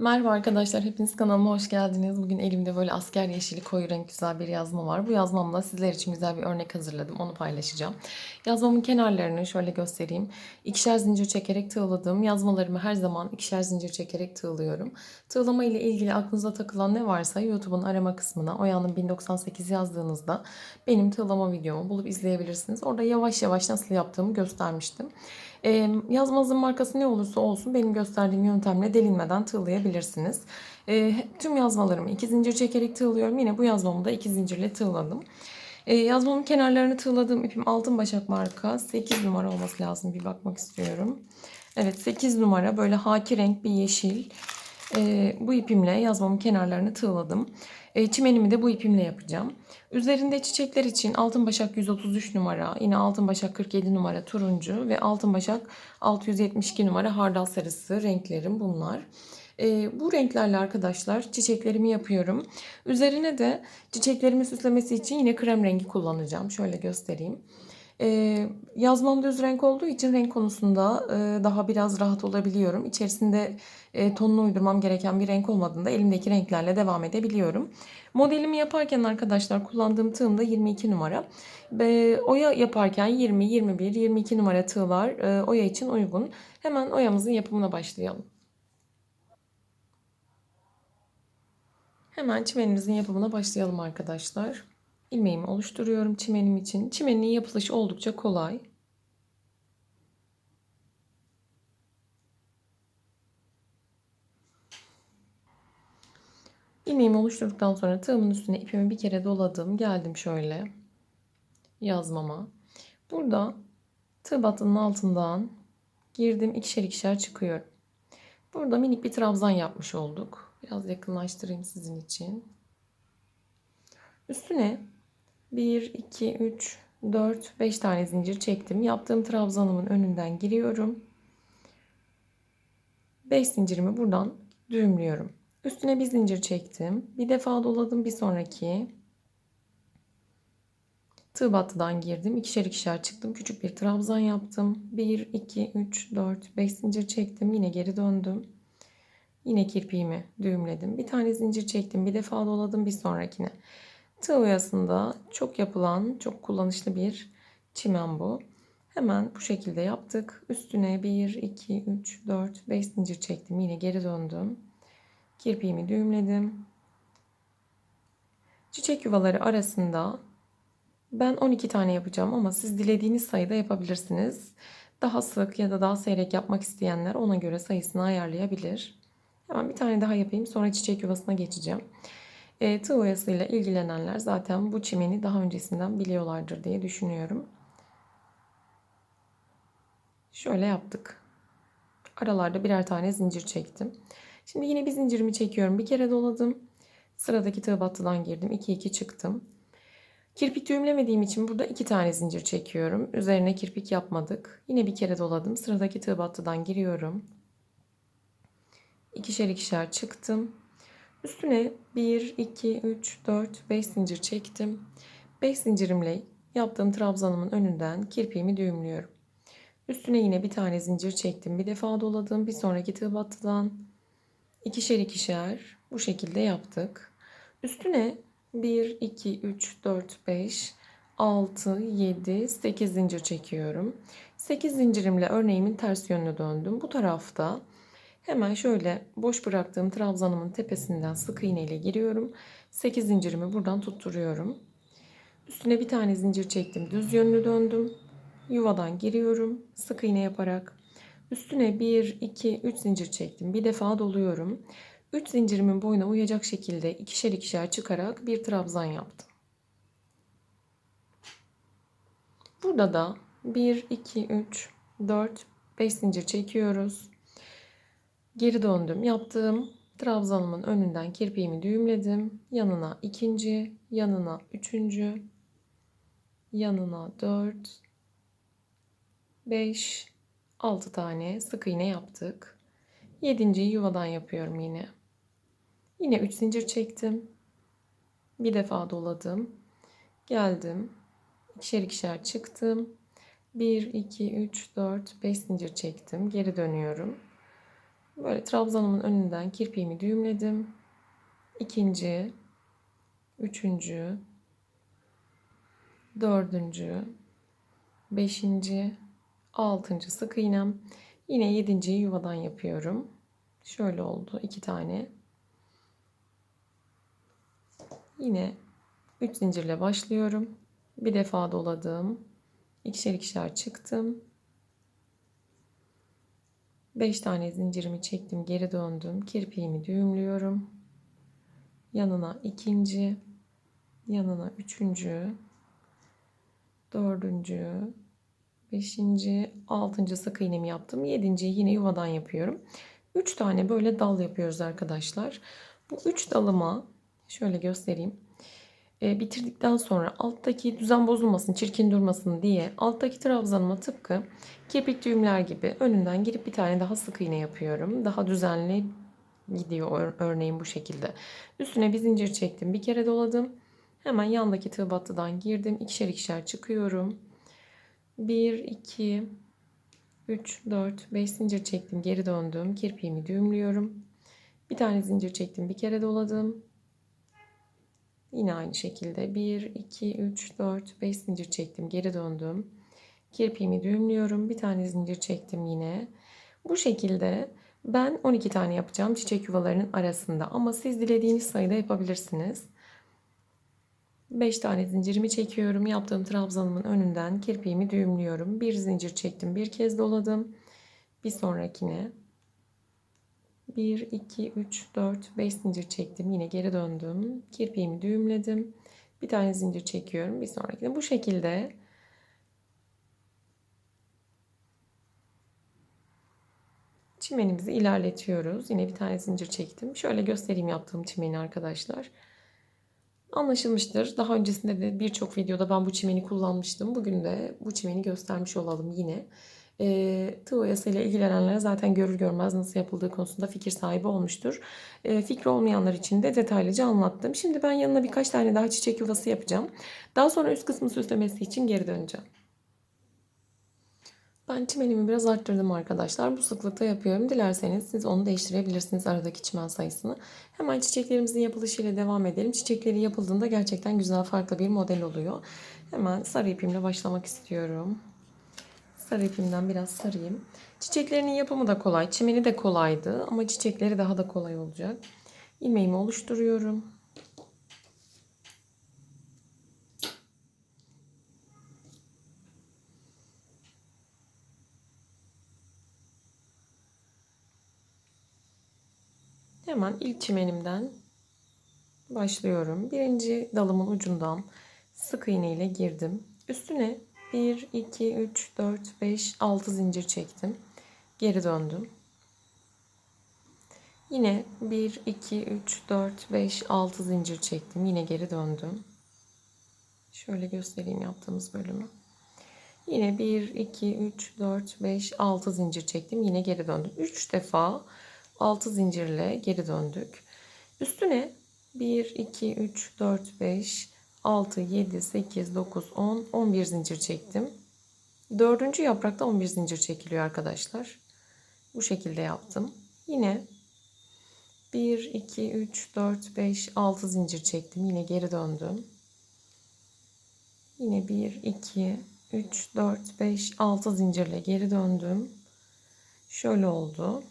Merhaba arkadaşlar, hepiniz kanalıma hoş geldiniz. Bugün elimde böyle asker yeşili koyu renk güzel bir yazma var. Bu yazmamla sizler için güzel bir örnek hazırladım. Onu paylaşacağım. Yazmamın kenarlarını şöyle göstereyim. İkişer zincir çekerek tığladım. Yazmalarımı her zaman ikişer zincir çekerek tığlıyorum. Tığlama ile ilgili aklınıza takılan ne varsa YouTube'un arama kısmına Oya'nın 1098 yazdığınızda benim tığlama videomu bulup izleyebilirsiniz. Orada yavaş yavaş nasıl yaptığımı göstermiştim. E, yazmanızın markası ne olursa olsun benim gösterdiğim yöntemle delinmeden tığlayabilirsiniz. E, tüm yazmalarımı iki zincir çekerek tığlıyorum. Yine bu yazmamı da iki zincirle tığladım. E, yazmamın kenarlarını tığladığım ipim altın başak marka 8 numara olması lazım. Bir bakmak istiyorum. Evet 8 numara böyle haki renk bir yeşil. E, bu ipimle yazmamın kenarlarını tığladım. E, çimenimi de bu ipimle yapacağım. Üzerinde çiçekler için altın başak 133 numara, yine altın başak 47 numara turuncu ve altın başak 672 numara hardal sarısı renklerim bunlar. E, bu renklerle arkadaşlar çiçeklerimi yapıyorum. Üzerine de çiçeklerimi süslemesi için yine krem rengi kullanacağım. Şöyle göstereyim. Ee, yazmam düz renk olduğu için renk konusunda e, daha biraz rahat olabiliyorum. İçerisinde e, tonunu uydurmam gereken bir renk olmadığında elimdeki renklerle devam edebiliyorum. Modelimi yaparken arkadaşlar kullandığım tığım da 22 numara. Ve oya yaparken 20, 21, 22 numara tığlar e, oya için uygun. Hemen oyamızın yapımına başlayalım. Hemen çimenimizin yapımına başlayalım arkadaşlar. İlmeğimi oluşturuyorum çimenim için. Çimenin yapılışı oldukça kolay. İlmeğimi oluşturduktan sonra tığımın üstüne ipimi bir kere doladım. Geldim şöyle yazmama. Burada tığ battının altından girdim ikişer ikişer çıkıyorum. Burada minik bir trabzan yapmış olduk. Biraz yakınlaştırayım sizin için. Üstüne 1, 2, 3, 4, 5 tane zincir çektim. Yaptığım trabzanımın önünden giriyorum. 5 zincirimi buradan düğümlüyorum. Üstüne bir zincir çektim. Bir defa doladım bir sonraki. Tığ battıdan girdim. İkişer ikişer çıktım. Küçük bir trabzan yaptım. 1, 2, 3, 4, 5 zincir çektim. Yine geri döndüm. Yine kirpiğimi düğümledim. Bir tane zincir çektim. Bir defa doladım bir sonrakine. Tığ oyasında çok yapılan, çok kullanışlı bir çimen bu. Hemen bu şekilde yaptık. Üstüne 1, 2, 3, 4, 5 zincir çektim. Yine geri döndüm. Kirpiğimi düğümledim. Çiçek yuvaları arasında ben 12 tane yapacağım ama siz dilediğiniz sayıda yapabilirsiniz. Daha sık ya da daha seyrek yapmak isteyenler ona göre sayısını ayarlayabilir. Hemen bir tane daha yapayım sonra çiçek yuvasına geçeceğim. E, tığ oyasıyla ilgilenenler zaten bu çimeni daha öncesinden biliyorlardır diye düşünüyorum. Şöyle yaptık. Aralarda birer tane zincir çektim. Şimdi yine bir zincirimi çekiyorum. Bir kere doladım. Sıradaki tığ battıdan girdim. 2 2 çıktım. Kirpik düğümlemediğim için burada iki tane zincir çekiyorum. Üzerine kirpik yapmadık. Yine bir kere doladım. Sıradaki tığ battıdan giriyorum. İkişer ikişer çıktım. Üstüne 1, 2, 3, 4, 5 zincir çektim. 5 zincirimle yaptığım trabzanımın önünden kirpiğimi düğümlüyorum. Üstüne yine bir tane zincir çektim. Bir defa doladım. Bir sonraki tığ battıdan ikişer ikişer bu şekilde yaptık. Üstüne 1, 2, 3, 4, 5, 6, 7, 8 zincir çekiyorum. 8 zincirimle örneğimin ters yönüne döndüm. Bu tarafta Hemen şöyle boş bıraktığım trabzanımın tepesinden sık iğne ile giriyorum. 8 zincirimi buradan tutturuyorum. Üstüne bir tane zincir çektim. Düz yönlü döndüm. Yuvadan giriyorum. Sık iğne yaparak. Üstüne 1, 2, 3 zincir çektim. Bir defa doluyorum. 3 zincirimin boyuna uyacak şekilde ikişer ikişer çıkarak bir trabzan yaptım. Burada da 1, 2, 3, 4, 5 zincir çekiyoruz. Geri döndüm. Yaptığım trabzanımın önünden kirpiğimi düğümledim. Yanına ikinci, yanına üçüncü, yanına dört, beş, altı tane sık iğne yaptık. Yedinciyi yuvadan yapıyorum yine. Yine üç zincir çektim. Bir defa doladım. Geldim. İkişer ikişer çıktım. 1, 2, 3, 4, 5 zincir çektim. Geri dönüyorum. Böyle trabzanımın önünden kirpiğimi düğümledim. İkinci, üçüncü, dördüncü, beşinci, altıncı sık iğnem. Yine yedinciyi yuvadan yapıyorum. Şöyle oldu. iki tane. Yine 3 zincirle başlıyorum. Bir defa doladım. İkişer ikişer çıktım. 5 tane zincirimi çektim, geri döndüm. Kirpiğimi düğümlüyorum. Yanına ikinci, yanına üçüncü, dördüncü, beşinci, altıncı sık iğnemi yaptım. Yedinciyi yine yuvadan yapıyorum. Üç tane böyle dal yapıyoruz arkadaşlar. Bu üç dalıma şöyle göstereyim. E, bitirdikten sonra alttaki düzen bozulmasın, çirkin durmasın diye alttaki trabzanıma tıpkı kirpik düğümler gibi önünden girip bir tane daha sık iğne yapıyorum. Daha düzenli gidiyor örneğin bu şekilde. Üstüne bir zincir çektim, bir kere doladım. Hemen yandaki tığ battıdan girdim. ikişer ikişer çıkıyorum. 1, 2, 3, 4, 5 zincir çektim. Geri döndüm. Kirpiğimi düğümlüyorum. Bir tane zincir çektim. Bir kere doladım. Yine aynı şekilde 1, 2, 3, 4, 5 zincir çektim. Geri döndüm. Kirpiğimi düğümlüyorum. Bir tane zincir çektim yine. Bu şekilde ben 12 tane yapacağım çiçek yuvalarının arasında. Ama siz dilediğiniz sayıda yapabilirsiniz. 5 tane zincirimi çekiyorum. Yaptığım trabzanımın önünden kirpiğimi düğümlüyorum. Bir zincir çektim. Bir kez doladım. Bir sonrakine 1, 2, 3, 4, 5 zincir çektim. Yine geri döndüm. Kirpiğimi düğümledim. Bir tane zincir çekiyorum. Bir sonrakine bu şekilde çimenimizi ilerletiyoruz. Yine bir tane zincir çektim. Şöyle göstereyim yaptığım çimeni arkadaşlar. Anlaşılmıştır. Daha öncesinde de birçok videoda ben bu çimeni kullanmıştım. Bugün de bu çimeni göstermiş olalım yine. E, tığ oyasıyla ilgilenenler zaten görür görmez nasıl yapıldığı konusunda fikir sahibi olmuştur. E, fikri olmayanlar için de detaylıca anlattım. Şimdi ben yanına birkaç tane daha çiçek yuvası yapacağım. Daha sonra üst kısmı süslemesi için geri döneceğim. Ben çimenimi biraz arttırdım arkadaşlar. Bu sıklıkta yapıyorum. Dilerseniz siz onu değiştirebilirsiniz aradaki çimen sayısını. Hemen çiçeklerimizin yapılışıyla devam edelim. Çiçekleri yapıldığında gerçekten güzel farklı bir model oluyor. Hemen sarı ipimle başlamak istiyorum. Sarı ipimden biraz sarayım. Çiçeklerinin yapımı da kolay. Çimeni de kolaydı ama çiçekleri daha da kolay olacak. İlmeğimi oluşturuyorum. Hemen ilk çimenimden başlıyorum. Birinci dalımın ucundan sık iğne ile girdim. Üstüne 1, 2, 3, 4, 5, 6 zincir çektim. Geri döndüm. Yine 1, 2, 3, 4, 5, 6 zincir çektim. Yine geri döndüm. Şöyle göstereyim yaptığımız bölümü. Yine 1, 2, 3, 4, 5, 6 zincir çektim. Yine geri döndüm. 3 defa 6 zincirle geri döndük. Üstüne 1, 2, 3, 4, 5, 6, 7, 8, 9, 10, 11 zincir çektim. Dördüncü yaprakta 11 zincir çekiliyor arkadaşlar. Bu şekilde yaptım. Yine 1, 2, 3, 4, 5, 6 zincir çektim. Yine geri döndüm. Yine 1, 2, 3, 4, 5, 6 zincirle geri döndüm. Şöyle oldu.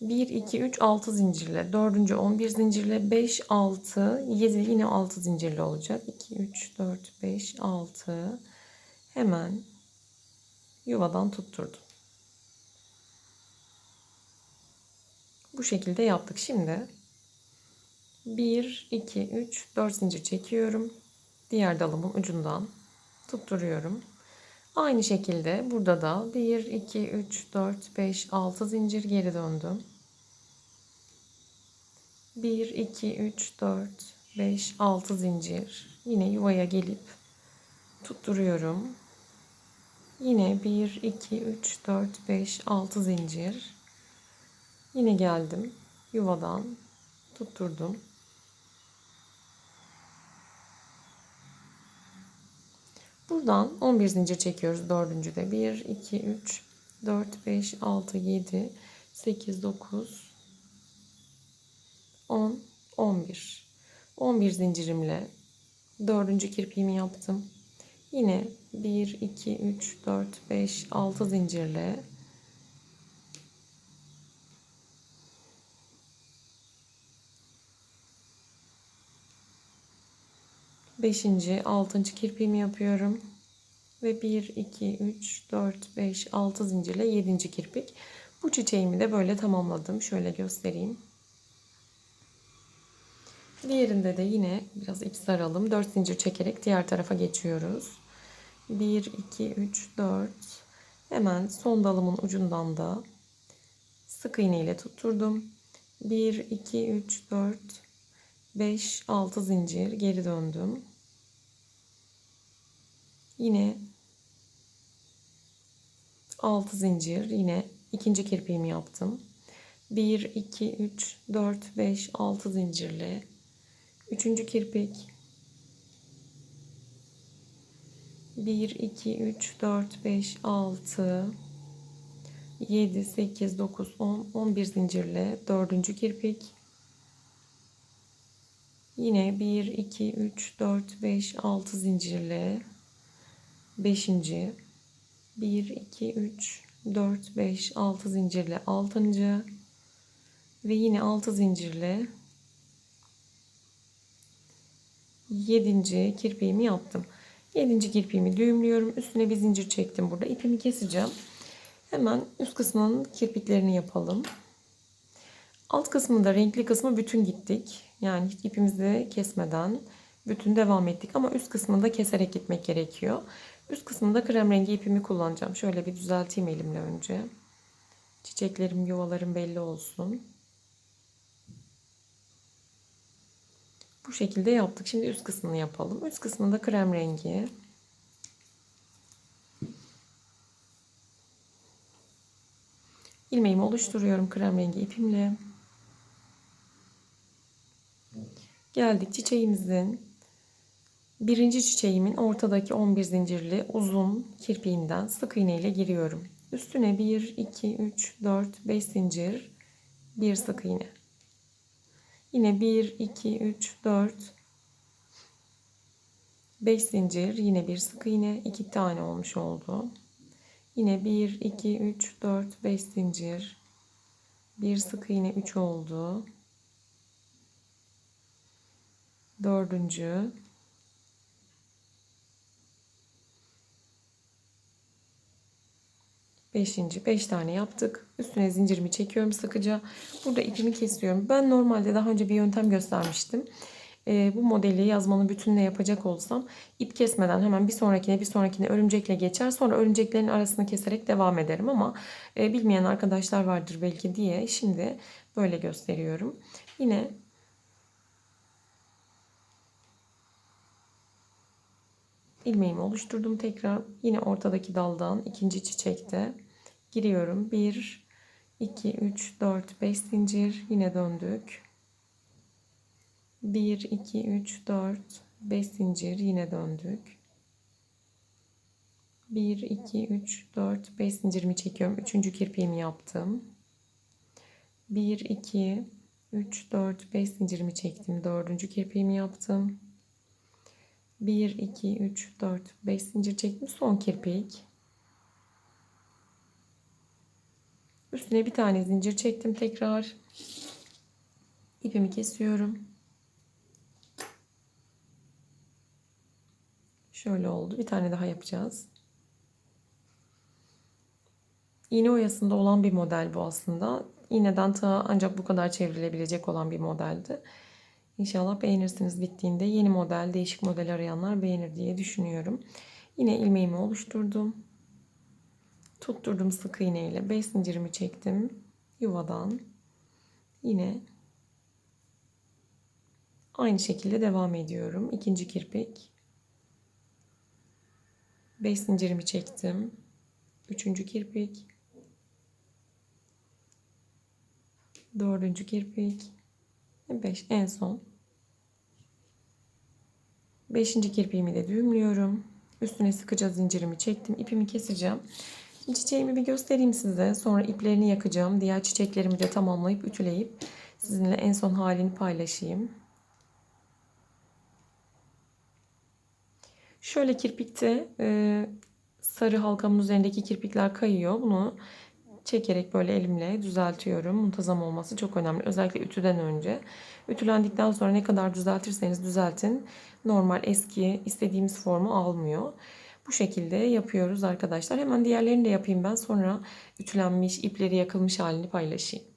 1, 2, 3, 6 zincirle. 4. 11 zincirle. 5, 6, 7 yine 6 zincirle olacak. 2, 3, 4, 5, 6. Hemen yuvadan tutturdum. Bu şekilde yaptık. Şimdi 1, 2, 3, 4 zincir çekiyorum. Diğer dalımın ucundan tutturuyorum. Aynı şekilde burada da 1, 2, 3, 4, 5, 6 zincir geri döndüm. 1, 2, 3, 4, 5, 6 zincir. Yine yuvaya gelip tutturuyorum. Yine 1, 2, 3, 4, 5, 6 zincir. Yine geldim. Yuvadan tutturdum. Buradan 11 zincir çekiyoruz dördüncüde. 1, 2, 3, 4, 5, 6, 7, 8, 9, 10, 11. 11 zincirimle dördüncü kirpiğimi yaptım. Yine 1, 2, 3, 4, 5, 6 zincirle beşinci, altıncı kirpiğimi yapıyorum. Ve 1, 2, 3, 4, 5, 6 zincirle 7. kirpik. Bu çiçeğimi de böyle tamamladım. Şöyle göstereyim. Diğerinde de yine biraz ip saralım. 4 zincir çekerek diğer tarafa geçiyoruz. 1, 2, 3, 4. Hemen son dalımın ucundan da sık iğne ile tutturdum. 1, 2, 3, 4, 5, 6 zincir geri döndüm. Yine 6 zincir yine ikinci kirpiğimi yaptım. 1 2 3 4 5 6 zincirle üçüncü kirpik 1 2 3 4 5 6 7 8 9 10 11 zincirle dördüncü kirpik yine 1 2 3 4 5 6 zincirle beşinci 1 2 3 4 5 6 zincirle 6. ve yine 6 zincirle 7. kirpiğimi yaptım. 7. kirpiğimi düğümlüyorum. Üstüne bir zincir çektim burada. İpimi keseceğim. Hemen üst kısmının kirpiklerini yapalım. Alt kısmında renkli kısmı bütün gittik. Yani hiç ipimizi kesmeden bütün devam ettik ama üst kısmında keserek gitmek gerekiyor. Üst kısmında krem rengi ipimi kullanacağım. Şöyle bir düzelteyim elimle önce. Çiçeklerim, yuvalarım belli olsun. Bu şekilde yaptık. Şimdi üst kısmını yapalım. Üst kısmında krem rengi. ilmeğimi oluşturuyorum krem rengi ipimle. Geldik çiçeğimizin birinci çiçeğimin ortadaki 11 zincirli uzun kirpiğinden sık iğne ile giriyorum. Üstüne 1, 2, 3, 4, 5 zincir, bir sık iğne. Yine 1, 2, 3, 4, 5 zincir, yine bir sık iğne, 2 tane olmuş oldu. Yine 1, 2, 3, 4, 5 zincir, bir sık iğne 3 oldu. Dördüncü, Beşinci. Beş tane yaptık. Üstüne zincirimi çekiyorum sıkıca. Burada ipimi kesiyorum. Ben normalde daha önce bir yöntem göstermiştim. Ee, bu modeli yazmanın bütününe yapacak olsam ip kesmeden hemen bir sonrakine bir sonrakine örümcekle geçer. Sonra örümceklerin arasını keserek devam ederim ama e, bilmeyen arkadaşlar vardır belki diye şimdi böyle gösteriyorum. Yine ilmeğimi oluşturdum tekrar. Yine ortadaki daldan ikinci çiçekte giriyorum. 1 2 3 4 5 zincir yine döndük. 1 2 3 4 5 zincir yine döndük. 1 2 3 4 5 zincirimi çekiyorum. Üçüncü kirpiğimi yaptım. 1 2 3 4 5 zincirimi çektim. Dördüncü kirpiğimi yaptım. 1 2 3 4 5 zincir çektim. Son kirpik. Üstüne bir tane zincir çektim tekrar. İpimi kesiyorum. Şöyle oldu. Bir tane daha yapacağız. İğne oyasında olan bir model bu aslında. İğneden tığa ancak bu kadar çevrilebilecek olan bir modeldi. İnşallah beğenirsiniz bittiğinde. Yeni model, değişik model arayanlar beğenir diye düşünüyorum. Yine ilmeğimi oluşturdum. Tutturdum sık iğne ile 5 zincirimi çektim yuvadan. Yine aynı şekilde devam ediyorum. İkinci kirpik. 5 zincirimi çektim. Üçüncü kirpik. Dördüncü kirpik. 5 en son. Beşinci kirpiğimi de düğümlüyorum. Üstüne sıkıca zincirimi çektim. İpimi keseceğim. Çiçeğimi bir göstereyim size. Sonra iplerini yakacağım. Diğer çiçeklerimi de tamamlayıp ütüleyip sizinle en son halini paylaşayım. Şöyle kirpikte e, sarı halkamın üzerindeki kirpikler kayıyor. Bunu çekerek böyle elimle düzeltiyorum. Muntazam olması çok önemli. Özellikle ütüden önce. Ütülendikten sonra ne kadar düzeltirseniz düzeltin. Normal eski istediğimiz formu almıyor. Bu şekilde yapıyoruz arkadaşlar. Hemen diğerlerini de yapayım ben. Sonra ütülenmiş, ipleri yakılmış halini paylaşayım.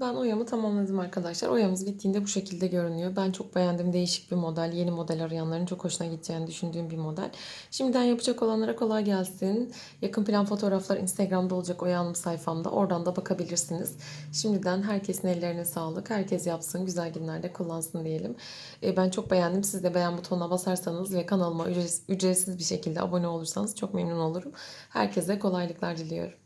Ben oyamı tamamladım arkadaşlar. Oyamız bittiğinde bu şekilde görünüyor. Ben çok beğendim. Değişik bir model. Yeni model arayanların çok hoşuna gideceğini düşündüğüm bir model. Şimdiden yapacak olanlara kolay gelsin. Yakın plan fotoğraflar Instagram'da olacak Oya sayfamda. Oradan da bakabilirsiniz. Şimdiden herkesin ellerine sağlık. Herkes yapsın. Güzel günlerde kullansın diyelim. E, Ben çok beğendim. Siz de beğen butonuna basarsanız ve kanalıma ücretsiz bir şekilde abone olursanız çok memnun olurum. Herkese kolaylıklar diliyorum.